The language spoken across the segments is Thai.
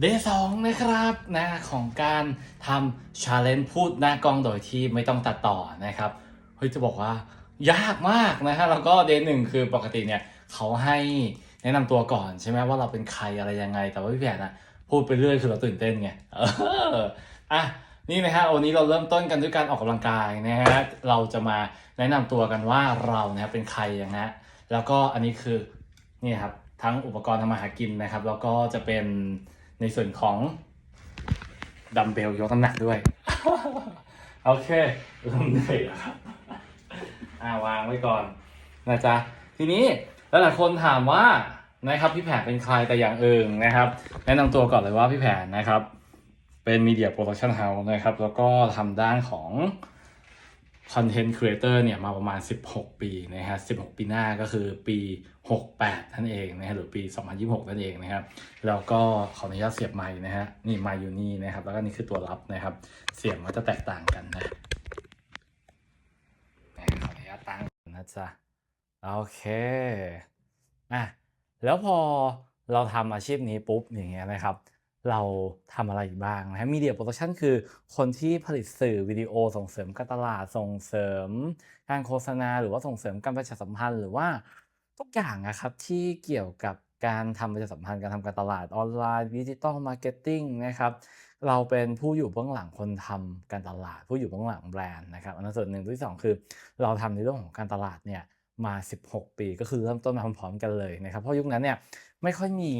เดย์สองนะครับนะของการทำชาเลนจ์พูดหน้ากล้องโดยที่ไม่ต้องตัดต่อนะครับ เฮ้ยจะบอกว่ายากมากนะฮะแล้วก็เดย์หนึ่งคือปกติเนี่ยเขาให้แนะนำตัวก่อนใช่ไหมว่าเราเป็นใครอะไรยังไง แต่ว่าพี่แผนอะพูดไปเรื่อยคือเราตื่นเต้นไงเอออะนี่นะฮะวันนี้เราเริ่มต้นกันด้วยการออกกำลังกายนะฮะเราจะมาแนะนำตัวกันว่าเราเนี่ยเป็นใครอย่างนะแล้วก็อันนี้คือนี่ครับทั้งอุปกรณ์ทำมาหากินนะครับ แล้วก็จะเป็น ในส่วนของดัมเบลยกน้ำหนักด้วย โอเคเริ่มเหนื่อยแล้วครับอ่าวางไว้ก่อนนะจ๊ะทีนี้หลายๆคนถามว่านะครับพี่แผนเป็นใครแต่อย่างอื่นนะครับ แนะนำตัวก่อนเลยว่าพี่แผนนะครับ เป็นมีเดียโปรดักชันเฮาส์นะครับ แล้วก็ทำด้านของ คอนเทนต์ครีเอเตอร์เนี่ยมาประมาณ 16 ปีนะฮะ16 ปีหน้าก็คือปี 68 นั่นเองนะฮะหรือปี 2026 นั่นเองนะครับ แล้วก็ขออนุญาตเสียบไม้นะฮะนี่ไม้อยู่นี่นะครับ แล้วก็นี่คือตัวรับนะครับ เสียงมันจะแตกต่างกันนะขออนุญาตตั้งนนะจ๊ะโอเคอะแล้วพอเราทำอาชีพนี้ปุ๊บอย่างเงี้ยนะครับ เราทำอะไรบ้างนะฮะมีเดียโปรดักชันคือคนที่ผลิตสื่อวิดีโอส่งเสริมการตลาดส่งเสริม การโฆษณา หรือว่าส่งเสริมการประชาสัมพันธ์ หรือว่าทุกอย่างนะครับที่เกี่ยวกับการทำประชาสัมพันธ์การทำการตลาดออนไลน์ดิจิตอลมาร์เก็ตติ้งนะครับเราเป็นผู้อยู่เบื้องหลังคนทำการตลาด ผู้อยู่เบื้องหลังแบรนด์นะครับอันนั้นส่วนหนึ่งที่สองคือ เราทำในเรื่องของการตลาดเนี่ยมา 16 ปีก็คือเริ่มต้นมาพร้อมๆกันเลยนะครับเพราะยุคนั้นเนี่ย ไม่ค่อยมี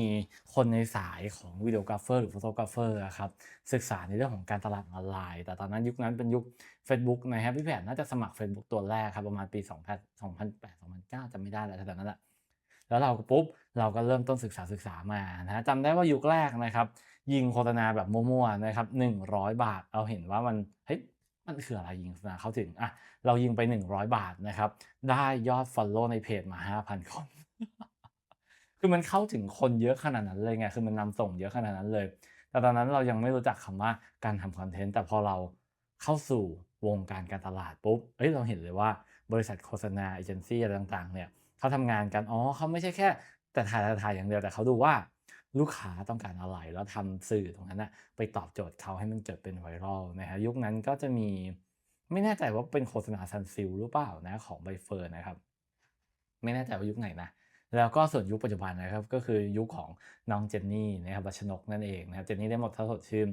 คนในสายของวิดีโอกราฟเฟอร์หรือโฟโตกราฟเฟอร์ครับศึกษาในเรื่องของการตลาดออนไลน์ แต่ตอนนั้นยุคนั้นเป็นยุค Facebook นะครับพี่แผนน่าจะสมัคร Facebook ตัวแรกครับประมาณปี 2008 2009จำไม่ได้แล้วแต่นั้นแหละแล้วเราปุ๊บเราก็เริ่มต้นศึกษาศึกษามานะฮะจำได้ว่ายุคแรกนะครับ ยิงโฆษณาแบบมั่วๆนะครับ100 บาท เราเห็นว่ามันเฮ้ยมันคืออะไรยิงโฆษณาเข้าถึงอะเรายิงไป 100 บาทนะครับได้ยอด Follow ในเพจมา 5,000 คน คือมันเข้าถึงคนเยอะขนาดนั้นเลยไงคือมันนำส่งเยอะขนาดนั้นเลย แต่ตอนนั้นเรายังไม่รู้จักคำว่าการทำคอนเทนต์แต่พอเราเข้าสู่วงการการตลาดปุ๊บเอ้ยเราเห็นเลยว่าบริษัทโฆษณาเอเจนซี่อะไรต่างๆเนี่ยเขาทำงานกันอ๋อเขาไม่ใช่แค่ แต่ถ่ายถ่ายอย่างเดียวแต่เขาดูว่าลูกค้าต้องการอะไรแล้วทำสื่อตรงนั้นนะไปตอบโจทย์เขาให้มันเกิดเป็นไวรัลนะฮะยุคนั้นก็จะมีไม่แน่ใจว่าเป็นโฆษณาซันซิลหรือเปล่านะของใบเฟิร์นนะครับ ไม่แน่ใจว่ายุคไหนนะ แล้วก็ส่วนยุคปัจจุบันนะครับก็คือยุคของน้องเจนนี่นะครับรัชนกนั่นเองนะครับเจนนี่ได้หมดท่าสดชื่น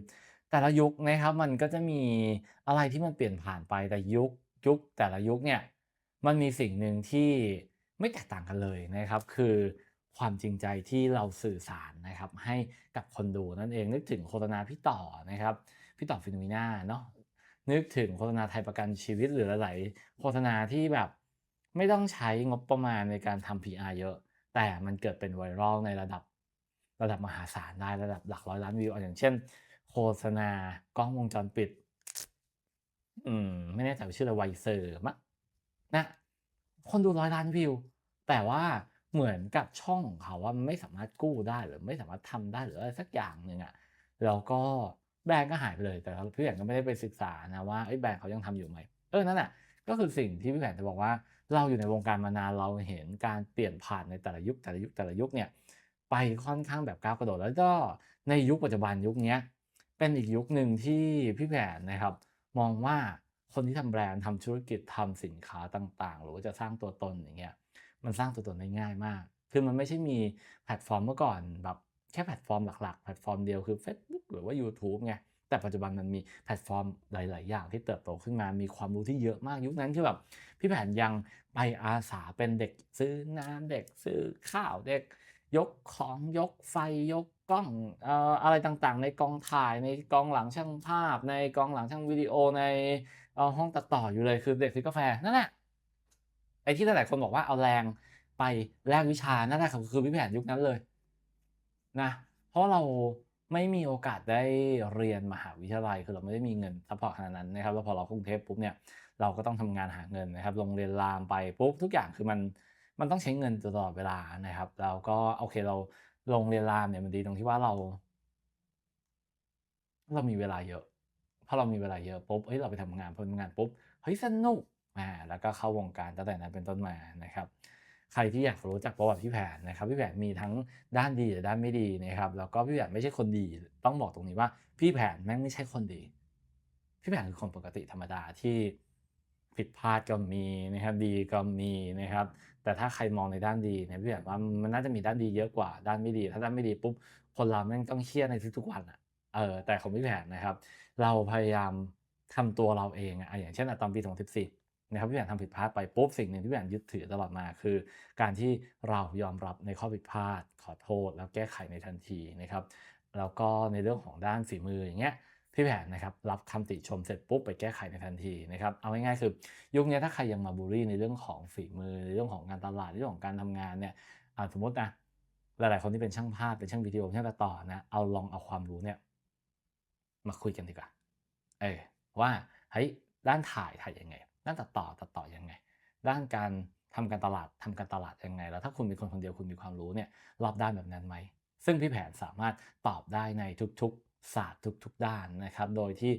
แต่ละยุคนะครับมันก็จะมีอะไรที่มันเปลี่ยนผ่านไปแต่ยุคยุคแต่ละยุคเนี่ยมันมีสิ่งหนึ่งที่ไม่แตกต่างกันเลยนะครับคือความจริงใจที่เราสื่อสารนะครับให้กับคนดูนั่นเองนึกถึงโฆษณาพี่ต่อนะครับพี่ต่อฟิโนมิน่าเนาะนึกถึงโฆษณาไทยประกันชีวิตหรือหลายๆโฆษณาที่แบบไม่ต้องใช้งบประมาณในการทำ PR เยอะ แต่มันเกิดเป็นไวรัลในระดับระดับมหาศาลได้ระดับหลักร้อยล้านวิวอย่างเช่น โฆษณากล้องวงจรปิด อืม ไม่แน่ใจว่าชื่ออะไรไวเซอร์มะนะคนดูร้อยล้านวิว แต่ว่าเหมือนกับช่องของเขาว่าไม่สามารถกู้ได้หรือไม่สามารถทำได้หรืออะไรสักอย่างหนึ่งอะแล้วก็แบรนด์ก็หายไปเลย แต่พี่แผนก็ไม่ได้ไปศึกษานะว่าแบรนด์เขายังทำอยู่ไหมเออนั่นแหะก็คือสิ่งที่พี่แผนจะบอกว่า เราอยู่ในวงการมานานเราเห็นการเปลี่ยนผ่านในแต่ละยุคแต่ละยุคแต่ละยุคเนี่ยไปค่อนข้างแบบก้าวกระโดดแล้วก็ในยุคปัจจุบันยุคนี้เป็นอีกยุคหนึ่งที่พี่แผนนะครับ มองว่าคนที่ทำแบรนด์ทำธุรกิจทำสินค้าต่างๆ หรือว่าจะสร้างตัวตนอย่างเงี้ยมันสร้างตัวตนได้ง่ายมาก คือมันไม่ใช่มีแพลตฟอร์มเมื่อก่อนแบบแค่แพลตฟอร์มหลักๆ แพลตฟอร์มเดียวคือ Facebook หรือว่า YouTube ไง แต่ปัจจุบันมันมีแพลตฟอร์มหลาย ๆ อย่างที่เติบโตขึ้นมา มีความรู้ที่เยอะมากยุคนั้นคือแบบพี่แผนยังไปอาสาเป็นเด็กซื้อน้ำเด็กซื้อข้าวเด็ก ยกของยกไฟยกกล้องอะไรต่าง ๆ ในกองถ่ายในกองหลังช่างภาพ ในกองหลังช่างวิดีโอในห้องตัดต่ออยู่เลยคือเด็กซื้อกาแฟนั่นแหละไอ้ที่หลาย ๆ คนบอกว่าเอาแรงไปแลกวิชานั่นแหละคือพี่แผนยุคนั้นเลยนะเพราะเรา ไม่มีโอกาสได้เรียนมหาวิทยาลัย คือเราไม่ได้มีเงินซัพพอร์ตขนาดนั้นนะครับแล้วพอเรากรุงเทพปุ๊บเนี่ยเราก็ต้องทำงานหาเงินนะครับโรงเรียนรามไปปุ๊บทุกอย่างคือมันมันต้องใช้เงินตลอดเวลานะครับแล้วก็โอเคเราโรงเรียนรามเนี่ยมันดีตรงที่ว่าเรา เรามีเวลาเยอะพอเรามีเวลาเยอะปุ๊บเฮ้ยเราไปทำงานพอทำงานปุ๊บเฮ้ยสนุกอ่าแล้วก็เข้าวงการตั้งแต่นั้นเป็นต้นมานะครับ ใครที่อยากรู้จักประวัติพี่แผนนะครับพี่แผนมีทั้งด้านดีและด้านไม่ดีนะครับแล้วก็พี่แผนไม่ใช่คนดี ต้องบอกตรงนี้ว่าพี่แผนแม่งไม่ใช่คนดี พี่แผนคือคนปกติธรรมดาที่ผิดพลาดก็มีนะครับดีก็มีนะครับ แต่ถ้าใครมองในด้านดีเนี่ยพี่แผนว่ามันน่าจะมีด้านดีเยอะกว่าด้านไม่ดี ถ้าด้านไม่ดีปุ๊บคนเราแม่งต้องเครียดในทุกๆวันอะเออแต่ของพี่แผนนะครับ เราพยายามทำตัวเราเองอะอย่างเช่นอะตอนปี2014 นะครับพี่แผนทำผิดพลาดไปปุ๊บสิ่งหนึ่งที่พี่แผนยึดถือตลอดมาคือ การที่เรายอมรับในข้อผิดพลาด ขอโทษ แล้วแก้ไขในทันทีนะครับแล้วก็ในเรื่องของด้านฝีมืออย่างเงี้ยพี่แผนนะครับรับคำติชมเสร็จปุ๊บไปแก้ไขในทันทีนะครับเอาง่ายๆคือ ยุคนี้ถ้าใครยังมาบูลลี่ในเรื่องของฝีมือในเรื่องของการตลาดในเรื่องของการทำงานเนี่ยสมมตินะหลายๆคนที่เป็นช่างภาพเป็นช่างวิดีโอช่างตัดต่อนะเอาลองเอาความรู้เนี่ยมาคุยกันดีกว่าเออว่าเฮ้ยด้านถ่ายถ่ายยังไง ด้านตัดต่อตัดต่อยังไง ด้านการทำการตลาดทำการตลาดยังไง แล้วถ้าคุณเป็นคนคนเดียวคุณมีความรู้เนี่ยรอบด้านแบบนั้นไหม ซึ่งพี่แผนสามารถตอบได้ในทุกๆศาสตร์ทุก ๆ ด้านนะครับ โดยที่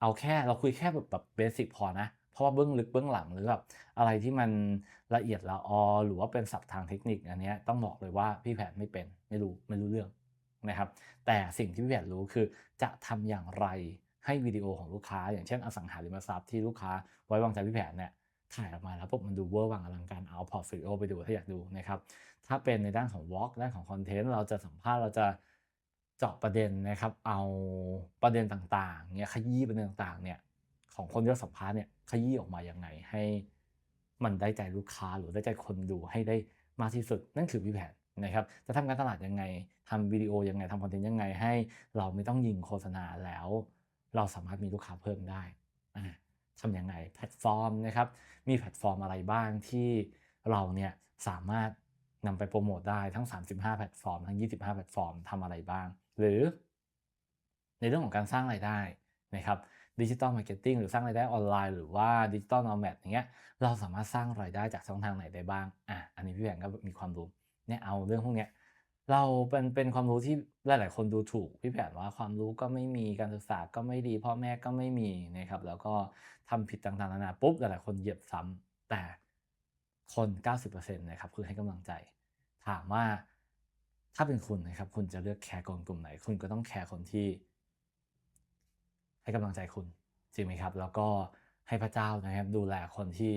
เอาแค่เราคุยแค่แบบแบบเบสิกพอนะเพราะว่าเบื้องลึกเบื้องหลังหรือแบบอะไรที่มันละเอียดละออหรือว่าเป็นศัพท์ทางเทคนิคอันนี้ต้องบอกเลยว่าพี่แผนไม่เป็นไม่รู้ไม่รู้เรื่องนะครับ แต่สิ่งที่พี่แผนรู้คือจะทำอย่างไร ให้วิดีโอของลูกค้า อย่างเช่นอสังหาริมทรัพย์ที่ลูกค้าไว้วางใจพี่แผนเนี่ยถ่ายออกมาแล้วปุ๊บมันดูเวอร์วังอลังการเอาพอร์ตโฟลิโอไปดูถ้าอยากดูนะครับถ้าเป็นในด้านของวอล์กด้านของคอนเทนต์เราจะสัมภาษณ์เราจะเจาะประเด็นนะครับเอาประเด็นต่างๆเนี่ยขยี้ประเด็นต่างๆเนี่ยของคนที่เราสัมภาษณ์เนี่ยขยี้ออกมายังไงให้มันได้ใจลูกค้าหรือได้ใจคนดูให้ได้มากที่สุดนั่นคือพี่แผนนะครับจะทำการตลาดยังไงทำวิดีโอยังไงทำคอนเทนต์ยังไงให้เราไม่ต้องยิงโฆษณาแล้ว เราสามารถมีลูกค้าเพิ่มได้ทำยังไงแพลตฟอร์มนะครับ มีแพลตฟอร์มอะไรบ้างที่เราเนี่ยสามารถนำไปโปรโมทได้ทั้ง 35 แพลตฟอร์ม ทั้ง 25 แพลตฟอร์มทำอะไรบ้าง หรือ ในเรื่องของการสร้างรายได้นะครับดิจิตอลมาร์เก็ตติ้งหรือสร้างรายได้ออนไลน์หรือว่าดิจิตอลนอมแมดอย่างเงี้ยเราสามารถสร้างรายได้จากช่องทางไหนได้บ้างอะอันนี้พี่แบงก็มีความรู้เนี่ยเอาเรื่องพวกเนี้ย เราเป็นเป็นความรู้ที่หลาย ๆ คนดูถูกพี่แผนว่าความรู้ก็ไม่มีการศึกษาก็ไม่ดีพ่อแม่ก็ไม่มีนะครับ แล้วก็ทำผิดต่าง ๆ นานาปุ๊บหลาย ๆ คนเหยียบซ้ำแต่คน 90%นะครับคือให้กำลังใจ ถามว่าถ้าเป็นคุณนะครับ คุณจะเลือกแคร์คนกลุ่มไหน คุณก็ต้องแคร์คนที่ ให้กำลังใจคุณจริงไหมครับ แล้วก็ให้พระเจ้านะครับ ดูแลคนที่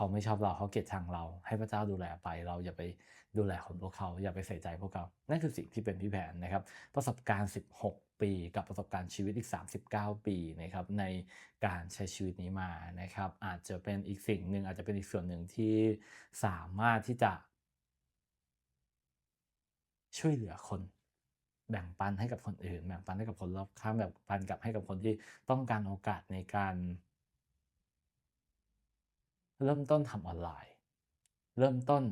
เขาไม่ชอบเราเขาเกลียดชังเรา ให้พระเจ้าดูแลไป เราอย่าไปดูแลคนพวกเขา อย่าไปใส่ใจพวกเขานั่นคือสิ่งที่เป็นพี่แผนนะครับ ประสบการณ์ 16 ปีกับประสบการณ์ชีวิตอีก 39 ปีนะครับในการใช้ชีวิตนี้มานะครับอาจจะเป็นอีกสิ่งหนึ่งอาจจะเป็นอีกส่วนหนึ่งที่สามารถที่จะ ช่วยเหลือคนแบ่งปันให้กับคนอื่น แบ่งปันให้กับคนรอบข้างแบ่งปันกับให้กับคนที่ต้องการโอกาสในการ เริ่มต้นทำออนไลน์ เริ่มต้น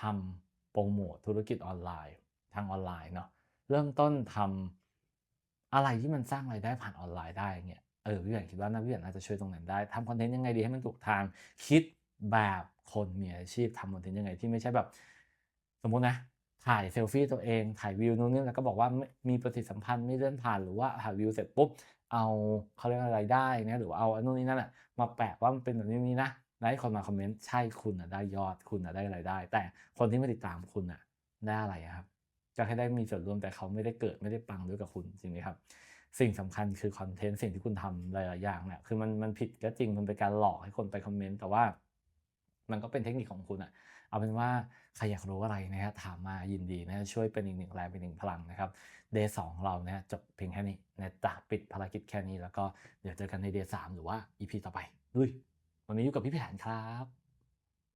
ทำโปรโมทธุรกิจออนไลน์ ทางออนไลน์เนาะเริ่มต้นทำอะไรที่มันสร้างรายได้ผ่านออนไลน์ได้เงี้ยเออพี่แหวนคิดว่านะพี่แหวนน่าจะช่วยตรงนั้นได้ทำคอนเทนต์ยังไงดีให้มันถูกทางคิดแบบคนมีอาชีพทำคอนเทนต์ยังไงที่ไม่ใช่แบบ สมมุตินะถ่ายเซลฟี่ตัวเองถ่ายวิวนู่นนี่แล้วก็บอกว่ามีปฏิสัมพันธ์ไม่เลื่อนผ่านหรือว่าถ่ายวิวเสร็จปุ๊บเอาเขาเรียกอะไรได้นะหรือว่าเอาอันนู่นนี่นั่นแหะมาแปะว่ามันเป็นแบบนี้นะ แล้วให้คนมาคอมเมนต์ใช่คุณอะได้ยอดคุณอะได้รายได้ แต่คนที่ไม่ติดตามคุณอะได้อะไรครับก็แค่ได้มีส่วนร่วมแต่เขาไม่ได้เกิดไม่ได้ปังด้วยกับคุณจริงไหมครับ สิ่งสำคัญคือคอนเทนต์สิ่งที่คุณทำหลายๆอย่างเนี่ยคือมันมันผิดก็จริงมันเป็นการหลอกให้คนไปคอมเมนต์แต่ว่า มันก็เป็นเทคนิคของคุณอะเอาเป็นว่าใครอยากรู้อะไรนะฮะถามมายินดีนะช่วยเป็นอีกหนึ่งแรงเป็นหนึ่งพลังนะครับเดย์สองเราเนี่ยจบเพียงแค่นี้นะจะปิดภารกิจแค่นี้แล้วก็เดี๋ยวเจอกันในเดย์สามหรือว่า EP ต่อไปลุย วันนี้อยู่กับพี่แผนครับ